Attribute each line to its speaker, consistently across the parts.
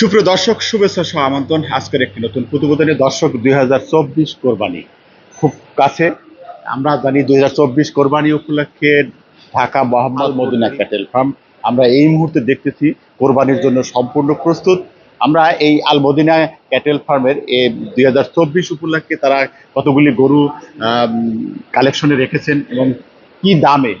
Speaker 1: সুপ্রিয় দর্শক, শুভেচ্ছা সহ আমন্ত্রণ। আজকের একটি নতুন প্রতিবেদনে দর্শক, দুই হাজার চব্বিশ কোরবানি খুব কাছে। আমরা জানি দুই হাজার চব্বিশ কোরবানি উপলক্ষে ঢাকা মোহাম্মদ মদিনা ক্যাটেল ফার্ম। আমরা এই মুহূর্তে দেখতেছি কোরবানির জন্য সম্পূর্ণ প্রস্তুত। আমরা এই আলমদিনা ক্যাটেল ফার্মের দুই হাজার চব্বিশ উপলক্ষে তারা কতগুলি গরু কালেকশনে রেখেছেন এবং কি দামে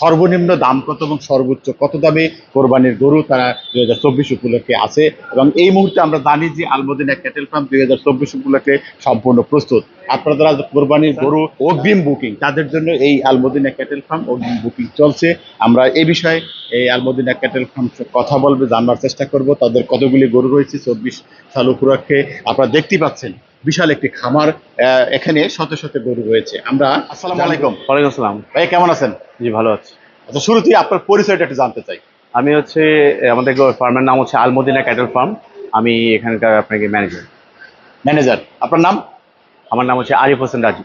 Speaker 1: সর্বনিম্ন দাম কত এবং সর্বোচ্চ কত দামে কোরবানির গরু তারা দুই হাজার চব্বিশ উপলক্ষে আছে? এবং এই মুহূর্তে আমরা জানি যে আলমদিনা ক্যাটেল ফার্ম দুই হাজার চব্বিশ উপলক্ষে সম্পূর্ণ প্রস্তুত। আপনারা যারা কোরবানির গরু অগ্রিম বুকিং, তাদের জন্য এই আলমদিনা ক্যাটেল ফার্ম অগ্রিম বুকিং চলছে। আমরা এই বিষয়ে এই আলমদিনা ক্যাটেল ফার্ম কথা বলবে, জানবার চেষ্টা করব। তাদের কতগুলি গরু রয়েছে চব্বিশ সাল উপলক্ষে? আপনারা দেখতেই পাচ্ছেন বিশাল একটি খামার আহ, এখানে শত শত গরু রয়েছে। আমরা আসসালামু আলাইকুম।
Speaker 2: ওয়ালাইকুম আসসালাম।
Speaker 1: ভাই কেমন আছেন?
Speaker 2: জি ভালো আছি।
Speaker 1: আচ্ছা শুরুতেই আপনার পরিচয়টা একটু জানতে চাই।
Speaker 2: আমি হচ্ছে আমাদের ফার্মের নাম হচ্ছে আলমদিনা ক্যাটেল ফার্ম। আমি এখানকার আপনাকে ম্যানেজার।
Speaker 1: ম্যানেজার। আপনার নাম?
Speaker 2: আমার নাম হচ্ছে আরিফ হোসেন রাজীব।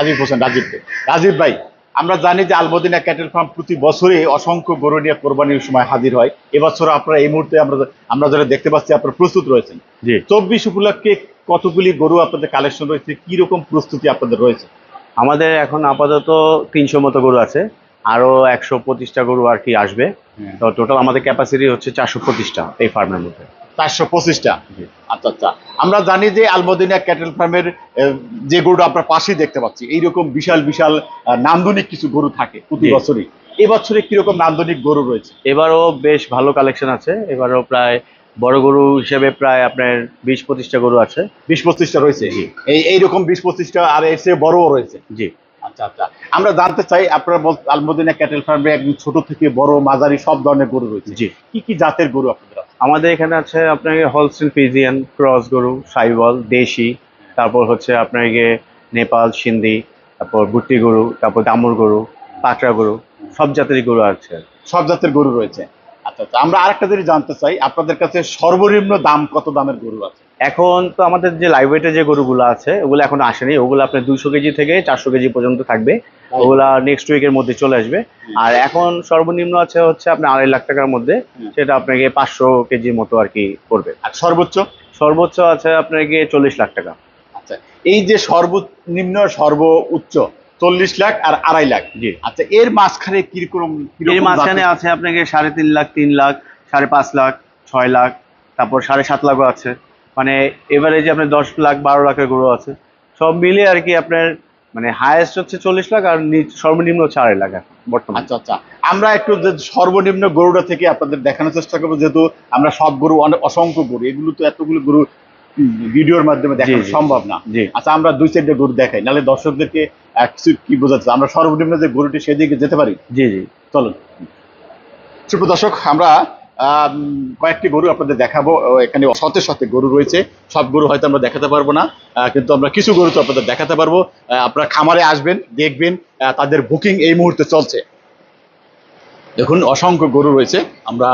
Speaker 1: আজিব হোসেন রাজীব। রাজীব ভাই আমরা জানি যে আলমদিনা ক্যাটেল ফার্ম প্রতি বছরে অসংখ্য গরু নিয়ে কোরবানির সময় হাজির হয়। এবছর আপনারা এই মুহূর্তে আমরা আমরা যারা দেখতে পাচ্ছি আপনারা প্রস্তুত রয়েছেন। চব্বিশ উপলক্ষে কতগুলি গরু আপনাদের কালেকশন রয়েছে? কি রকম প্রস্তুতি আপনাদের রয়েছে?
Speaker 2: আমাদের এখন আপাতত তিনশো মতো গরু আছে। আরও একশো পঁচিশটা গরু আর কি আসবে। তো টোটাল আমাদের ক্যাপাসিটি হচ্ছে চারশো পঁচিশটা এই ফার্মের মধ্যে।
Speaker 1: চারশো পঁচিশটা। আচ্ছা আচ্ছা। আমরা জানি যে আলমদিনা ক্যাটেল ফার্মের যে গরুটা আপনার পাশেই দেখতে পাচ্ছি এইরকম বিশাল বিশাল নান্দনিক কিছু গরু থাকে প্রতি। বছরই। এবছরে কীরকম নান্দনিক গরু রয়েছে?
Speaker 2: এবারও বেশ ভালো কালেকশন আছে। এবারও প্রায় বড় গরু হিসেবে প্রায় আপনার বিশ পঁচিশটা গরু আছে।
Speaker 1: বিশ পঁচিশটা রয়েছে। এই এইরকম বিশ পঁচিশটা আর এর চেয়ে বড়ও রয়েছে?
Speaker 2: জি।
Speaker 1: আচ্ছা আচ্ছা। আমরা জানতে চাই আপনার আলমদিনা ক্যাটেল ফার্মে একদম ছোট থেকে বড় মাঝারি সব ধরনের গরু রয়েছে।
Speaker 2: জি।
Speaker 1: কি কি জাতের গরু আপনাদের? আছে?
Speaker 2: আমাদের এখানে আছে আপনার হলসেল ফিজিয়ান ক্রস গরু সাইবল দেশি তারপর হচ্ছে আপনার গিয়ে নেপাল সিন্ধি তারপর বুট্টি গরু তারপর দামুর গরু পাকড়া গরু সব জাতেরই গরু আছে।
Speaker 1: সব জাতের গরু রয়েছে। আচ্ছা আচ্ছা আমরা আরেকটা জিনিস জানতে চাই। আপনাদের কাছে সর্বনিম্ন দাম কত দামের গরু আছে?
Speaker 2: এখন তো আমাদের যে লাইভওয়েটে যে গরুগুলো আছে ওগুলো এখন আসেনি। ওগুলো আপনার দুশো কেজি থেকে চারশো কেজি পর্যন্ত থাকবে। ওগুলা নেক্সট উইকের মধ্যে চলে আসবে। আর এখন সর্বনিম্ন আছে হচ্ছে আপনার আড়াই লাখ টাকার মধ্যে। সেটা আপনাকে পাঁচশো কেজির মতো আর কি পড়বে।
Speaker 1: আর সর্বোচ্চ?
Speaker 2: সর্বোচ্চ আছে আপনার গিয়ে চল্লিশ লাখ টাকা।
Speaker 1: আচ্ছা এই যে সর্বনিম্ন সর্ব উচ্চ চল্লিশ লাখ আর আড়াই লাখ।
Speaker 2: জি।
Speaker 1: আচ্ছা এর মাঝখানে কীরকম
Speaker 2: এর মাঝখানে আছে আপনাকে সাড়ে তিন লাখ তিন লাখ সাড়ে পাঁচ লাখ ছয় লাখ তারপর সাড়ে সাত লাখও আছে। মানে এভারেজে আপনার দশ লাখ বারো লাখের গরু আছে। সব মিলিয়ে আর কি আপনার মানে হায়েস্ট হচ্ছে চল্লিশ লাখ আর সর্বনিম্ন হচ্ছে আড়াই লাখ বর্তমানে।
Speaker 1: আচ্ছা আচ্ছা। আমরা একটু যে সর্বনিম্ন গরুটা থেকে আপনাদের দেখানোর চেষ্টা করব যেহেতু আমরা সব গরু অনেক অসংখ্য গরু এগুলো তো এতগুলো গরু ভিডিওর মাধ্যমে
Speaker 2: জি।
Speaker 1: সম্ভব না। আচ্ছা আমরা দুই চারটে গরু দেখাই নাহলে দর্শকদেরকে কি বোঝাচ্ছে? আমরা সর্বনিম্ন যে গরুটি সেদিকে যেতে পারি?
Speaker 2: জি জি।
Speaker 1: চলুন। সুপ্র দর্শক আমরা আম, কয়েকটি গরু আপনাদের দেখাবো। এখানে শতে শতে গরু রয়েছে। সব গরু হয়তো আমরা দেখাতে পারব না কিন্তু আমরা কিছু গরু তো আপনাদের দেখাতে পারব। আপনারা খামারে আসবেন দেখবেন তাদের বুকিং এই মুহূর্তে চলছে। দেখুন, অসংখ্য গরু রয়েছে। আমরা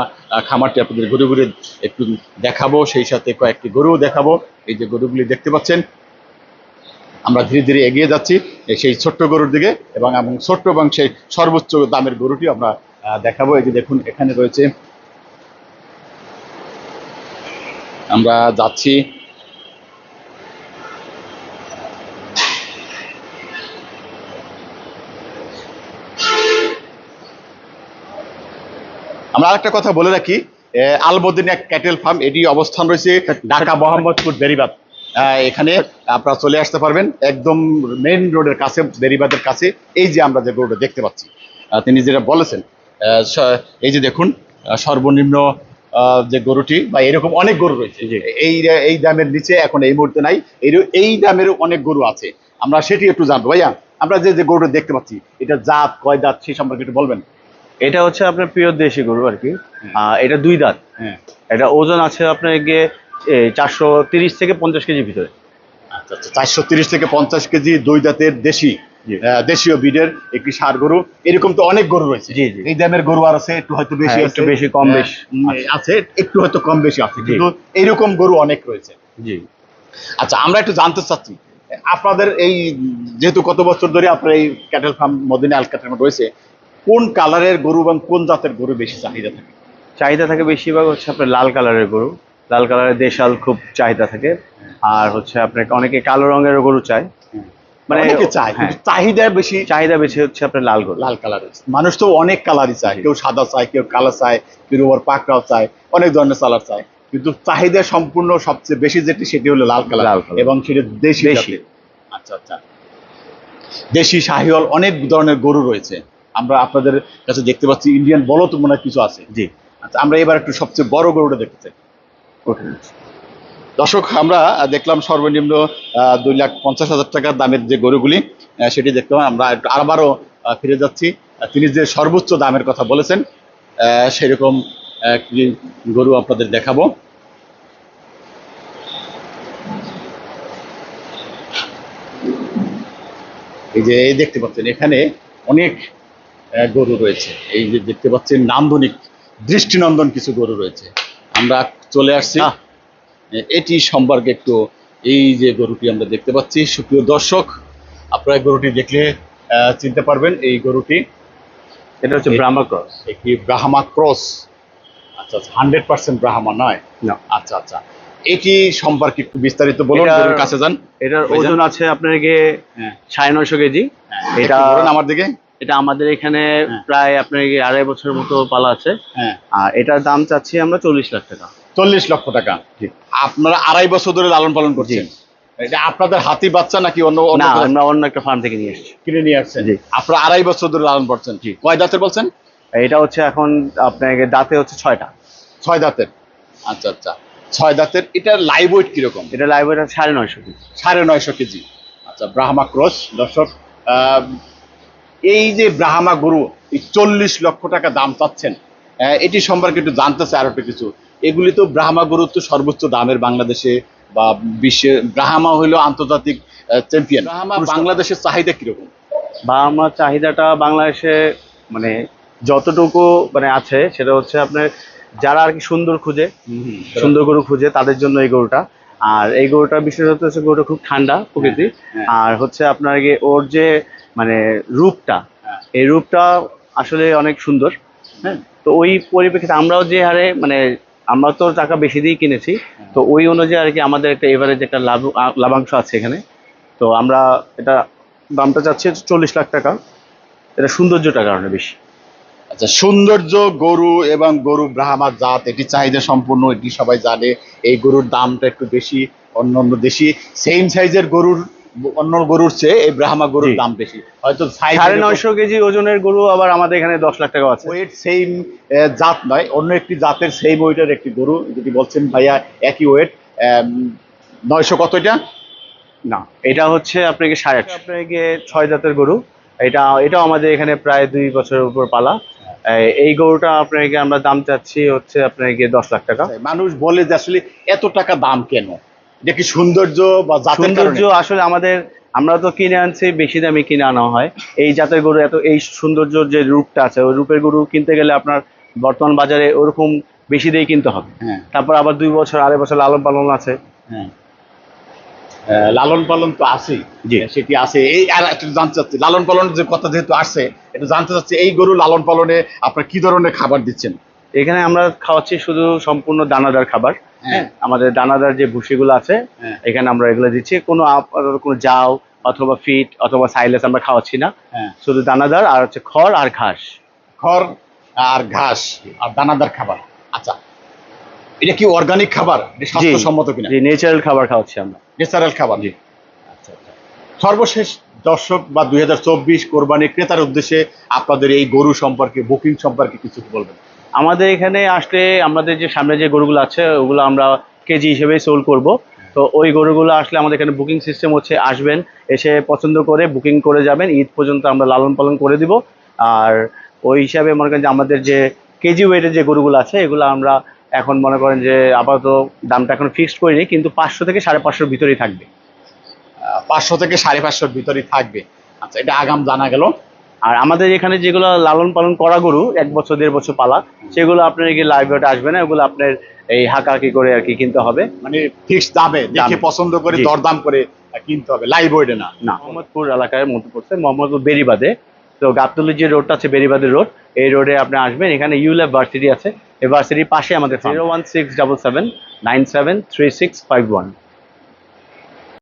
Speaker 1: খামারটি আপনাদের ঘুরে ঘুরে একটু দেখাবো, সেই সাথে কয়েকটি গরুও দেখাবো। এই যে গরুগুলি দেখতে পাচ্ছেন, আমরা ধীরে ধীরে এগিয়ে যাচ্ছি সেই ছোট্ট গরুর দিকে, এবং এবং ছোট্ট এবং সেই সর্বোচ্চ দামের গরুটি আমরা দেখাবো। এই যে দেখুন, এখানে রয়েছে, আমরা যাচ্ছি আরেকটা কথা বলে রাখি আলমদিনা ক্যাটেল ফার্ম এটি অবস্থান রয়েছে ঢাকা মোহাম্মদপুর বেরিবাদ এখানে আপনারা চলে আসতে পারবেন একদম মেইন রোডের কাছে বেরিবাদের কাছে এই যে আমরা যে গরুটা দেখতে পাচ্ছি। তিনি যেটা বলেছেন এই যে দেখুন সর্বনিম্ন আহ, যে গরুটি বা এরকম অনেক গরু রয়েছে। এই এই দামের নিচে এখন এই মুহূর্তে নাই এই এই দামের অনেক গরু আছে। আমরা সেটি একটু জানব। ভাইয়া আমরা যে যে গরুটা দেখতে পাচ্ছি এটা জাত কয় দাঁত সেই সম্পর্কে একটু বলবেন?
Speaker 2: এটা হচ্ছে আপনার প্রিয় দেশি গরু আর কি। এটা দুই দাঁত।
Speaker 1: হ্যাঁ।
Speaker 2: এটা ওজন আছে আপনার গিয়ে চারশো তিরিশ থেকে পঞ্চাশ কেজি ভিতরে।
Speaker 1: আচ্ছা আচ্ছা চারশো তিরিশ থেকে পঞ্চাশ কেজি দুই দাঁতের দেশি। দেশীয় বিডের একটি সার গরু। এরকম তো অনেক গরু রয়েছে। এই দামের গরু আর আছে একটু হয়তো বেশি
Speaker 2: হ্যাঁ, একটু বেশি, কম বেশি আছে।
Speaker 1: একটু হয়তো কম বেশি আছে। কিন্তু এইরকম গরু অনেক রয়েছে।
Speaker 2: জি।
Speaker 1: আচ্ছা আমরা একটু জানতে চাচ্ছি আপনাদের এই যেহেতু কত বছর ধরে আপনার এই cattle farm Madina Al cattle রয়েছে কোন কালারের গরু এবং কোন জাতের গরু বেশি চাহিদা থাকে?
Speaker 2: চাহিদা থাকে বেশিরভাগ হচ্ছে আপনার লাল কালারের গরু। লাল কালারের দেশাল খুব চাহিদা থাকে। আর হচ্ছে আপনার অনেকে কালো রঙের গরু চায়।
Speaker 1: মানে
Speaker 2: হ্যাঁ।
Speaker 1: চাহিদা বেশি
Speaker 2: চাহিদা বেশি হচ্ছে আপনার লাল গরু।
Speaker 1: লাল কালারের। মানুষ তো অনেক কালারই চায়। কেউ সাদা চায় কেউ কালো চায় কেউ আবার পাকড়াও চায় অনেক ধরনের কালার চায়। কিন্তু চাহিদা সম্পূর্ণ সবচেয়ে বেশি যেটি সেটি হলো লাল কালার। এবং সেটি দেশি
Speaker 2: দেশি।
Speaker 1: আচ্ছা আচ্ছা। দেশি শাহিওয়াল অনেক ধরনের গরু রয়েছে। আমরা আপনাদের কাছে দেখতে পাচ্ছি ইন্ডিয়ান বলো তো মনে হয় কিছু আছে।
Speaker 2: জি।
Speaker 1: আচ্ছা আমরা এবার একটু সবচেয়ে বড় গরুটা দেখতে চাই।
Speaker 2: ওকে।
Speaker 1: দর্শক আমরা দেখলাম সর্বনিম্ন দুই লাখ পঞ্চাশ হাজার টাকার দামের যে গরুগুলি সেটি দেখলাম আমরা একটু আবারও ফিরে যাচ্ছি। তিনি যে সর্বোচ্চ দামের কথা বলেছেন সেরকম একটি গরু আপনাদের দেখাবো। এই যে এই দেখতে পাচ্ছেন এখানে অনেক গরু রয়েছে। এই যে দেখতে পাচ্ছেন নান্দনিক দৃষ্টিনন্দন কিছু গরু রয়েছে। আমরা চলে আসছি। এটি সম্পর্কে একটু এই যে গরুটি আমরা দেখতে পাচ্ছি। সুপ্রিয় দর্শক আপনারা গরুটি দেখলে চিনতে পারবেন এই গরুটি।
Speaker 2: এটা হচ্ছে ব্রাহ্মা ক্রস।
Speaker 1: একটি ব্রাহ্মা ক্রস। আচ্ছা আচ্ছা হান্ড্রেড পার্সেন্ট ব্রাহ্মা নয়?
Speaker 2: না।
Speaker 1: আচ্ছা আচ্ছা। এটি সম্পর্কে একটু বিস্তারিত বলুন কাছে যান।
Speaker 2: এটার ওজন আছে আপনার গিয়ে
Speaker 1: হ্যাঁ।
Speaker 2: সাড়ে নয়শো কেজি।
Speaker 1: এটা
Speaker 2: এটা
Speaker 1: আমার দিকে।
Speaker 2: এটা আমাদের এখানে
Speaker 1: হ্যাঁ।
Speaker 2: প্রায় আপনার আড়াই বছরের মতো পালা আছে।
Speaker 1: হ্যাঁ।
Speaker 2: আর এটার দাম চাচ্ছি আমরা চল্লিশ লাখ টাকা।
Speaker 1: চল্লিশ লক্ষ টাকা।
Speaker 2: জি।
Speaker 1: আপনারা আড়াই বছর ধরে লালন পালন করছেন। এটা আপনাদের হাতি বাচ্চা নাকি অন্য
Speaker 2: না আমরা অন্য একটা ফার্ম থেকে নিয়ে এসেছি।
Speaker 1: কিনে নিয়ে আসছেন।
Speaker 2: জি।
Speaker 1: আপনারা আড়াই বছর ধরে লালন করছেন।
Speaker 2: জি।
Speaker 1: কয় দাঁতের বলছেন?
Speaker 2: এটা হচ্ছে এখন আপনাকে দাঁতে হচ্ছে ছয়টা।
Speaker 1: ছয় দাঁতের। আচ্ছা আচ্ছা। ছয় দাঁতের। এটা লাইভ ওয়েট কীরকম?
Speaker 2: এটা লাইব্রেরি সাড়ে নয়শো কেজি।
Speaker 1: সাড়ে নয়শো কেজি। আচ্ছা ব্রাহ্মা ক্রস দর্শক আহ, এই যে ব্রাহ্মা গরু এই চল্লিশ লক্ষ টাকা দাম চাচ্ছেন আহ, এটি সম্পর্কে একটু জানতে চাই আরও কিছু। এগুলি তো ব্রাহ্মা গরু তো সর্বোচ্চ দামের বাংলাদেশে বা বিশ্বে ব্রাহ্মা হইল আন্তর্জাতিক চ্যাম্পিয়ন ব্রাহ্মা বাংলাদেশের চাহিদা কীরকম?
Speaker 2: বা আমার চাহিদাটা বাংলাদেশে মানে যতটুকু মানে আছে সেটা হচ্ছে আপনার যারা আর কি সুন্দর খুঁজে সুন্দর গরু খুঁজে তাদের জন্য এই গরুটা। আর এই গরুটার বিশেষত হচ্ছে গরুটা খুব ঠান্ডা প্রকৃতি
Speaker 1: হ্যাঁ।
Speaker 2: আর হচ্ছে আপনার ওর যে মানে রূপটা।
Speaker 1: হ্যাঁ।
Speaker 2: এই রূপটা আসলে অনেক সুন্দর। হ্যাঁ তো ওই পরিপ্রেক্ষিতে আমরাও যে হারে মানে আমরা তো টাকা বেশি দিয়ে কিনেছি তো ওই অনুযায়ী আর কি আমাদের একটা এভারেজ একটা লাভ লাভাংশ আছে এখানে। তো আমরা এটা দামটা চাচ্ছি চল্লিশ লাখ টাকা। এটা সৌন্দর্যটার কারণে বেশি।
Speaker 1: আচ্ছা সৌন্দর্য গরু এবং গরু ব্রাহ্মা জাত এটি চাহিদা সম্পূর্ণ এটি সবাই জানে। এই গরুর দামটা একটু বেশি অন্য অন্য দেশি। সেম সাইজের গরুর অন্য গরুর চেয়ে এই ব্রাহ্মা গরুর দাম বেশি। হয়তো
Speaker 2: সাড়ে নয়শো কেজি ওজনের গরু আবার আমাদের এখানে দশ লাখ টাকা আছে।
Speaker 1: ওয়েট সেম জাত নয় অন্য একটি জাতের সেম ওয়েটের একটি গরু যদি বলছেন ভাইয়া একই ওয়েট নয়শো কত এটা?
Speaker 2: না এটা হচ্ছে আপনাকে সাড়ে আটশো। আপনাকে ছয় জাতের গরু। এটা এটাও আমাদের এখানে প্রায় দুই বছরের উপর পালা। এই- এই গরুটা আপনাকে আমরা দাম চাচ্ছি হচ্ছে আপনাকে দশ লাখ টাকা।
Speaker 1: মানুষ বলে যে আসলে এত টাকা দাম কেন? এটা কি সৌন্দর্য বা জাতের
Speaker 2: সৌন্দর্য আসলে আমাদের আমরা তো কিনে আনছি বেশি দামে কিনে আনা হয়। এই জাতের গরু এত এই সৌন্দর্যর যে রূপটা আছে ওই রূপের গরু কিনতে গেলে আপনার বর্তমান বাজারে ওরকম বেশি দিয়ে কিনতে হবে।
Speaker 1: হ্যাঁ।
Speaker 2: তারপর আবার দুই বছর আড়াই বছর লালন পালন আছে।
Speaker 1: হ্যাঁ। লালন পালন তো আছেই।
Speaker 2: জি।
Speaker 1: সেটি আছে। এই আর একটু জানতে চাচ্ছি লালন পালনের যে কথা যেহেতু আসছে একটু জানতে চাচ্ছি এই গরু লালন পালনে আপনার কি ধরনের খাবার দিচ্ছেন?
Speaker 2: এখানে আমরা খাওয়াচ্ছি শুধু সম্পূর্ণ দানাদার খাবার
Speaker 1: হ্যাঁ।
Speaker 2: হ্যাঁ? আমাদের দানাদার যে ভুসিগুলো আছে
Speaker 1: হ্যাঁ।
Speaker 2: এখানে আমরা এগুলো দিচ্ছি। কোনো কোনো জাউ অথবা ফিট অথবা সাইলেস আমরা খাওয়াচ্ছি না। শুধু দানাদার আর হচ্ছে খড় আর ঘাস।
Speaker 1: খড় আর ঘাস আর দানাদার খাবার। আচ্ছা এটা কি অর্গানিক খাবার? এটা স্বাস্থ্যসম্মত কিনা?
Speaker 2: যে ন্যাচারাল খাবার খাওয়াচ্ছি আমরা।
Speaker 1: ন্যাচারাল খাবার?
Speaker 2: জি।
Speaker 1: আচ্ছা আচ্ছা। সর্বশেষ দর্শক বা দুই হাজার চব্বিশ কোরবানি ক্রেতার উদ্দেশ্যে আপনাদের এই গরু সম্পর্কে বুকিং সম্পর্কে কিছু বলবেন?
Speaker 2: আমাদের এখানে আসলে আমাদের যে সামনে যে গরুগুলো আছে, ওগুলো আমরা কেজি হিসেবে সোল করব। তো ওই গরুগুলো আসলে আমাদের এখানে বুকিং সিস্টেম হচ্ছে আসবেন, এসে পছন্দ করে বুকিং করে যাবেন, ঈদ পর্যন্ত আমরা লালন পালন করে দিব। আর ওই হিসাবে মনে করেন যে আমাদের যে কেজি ওয়েটের যে গরুগুলো আছে, এগুলো আমরা এখন মনে করেন যে আপাতত দামটা এখন ফিক্সড করিনি কিন্তু পাঁচশো থেকে সাড়ে পাঁচশোর ভিতরেই থাকবে।
Speaker 1: পাঁচশো থেকে সাড়ে পাঁচশোর ভিতরেই থাকবে। আচ্ছা এটা আগাম জানা গেল।
Speaker 2: আর আমাদের এখানে যেগুলো লালন পালন করা গরু এক বছর দেড় বছর পালা সেগুলো আপনার কি লাইভ ওয়েটে আসবে না ওগুলো আপনার এই হাঁকাহাঁকি করে আর কি কিনতে হবে।
Speaker 1: মানে ফিক্স দামে দেখে পছন্দ করে দরদাম করে কিনতে হবে লাইভ ওয়েটে না?
Speaker 2: না। মোহাম্মদপুর এলাকায় মধ্যে পড়ছে মোহাম্মদপুর বেরিবাদে তো গাবতলির যে রোডটা আছে বেরিবাদের রোড এই রোডে আপনি আসবেন এখানে ইউল্যাব ভার্সিটি আছে। এই ভার্সিটির পাশে আমাদের zero one six double seven nine seven three six five one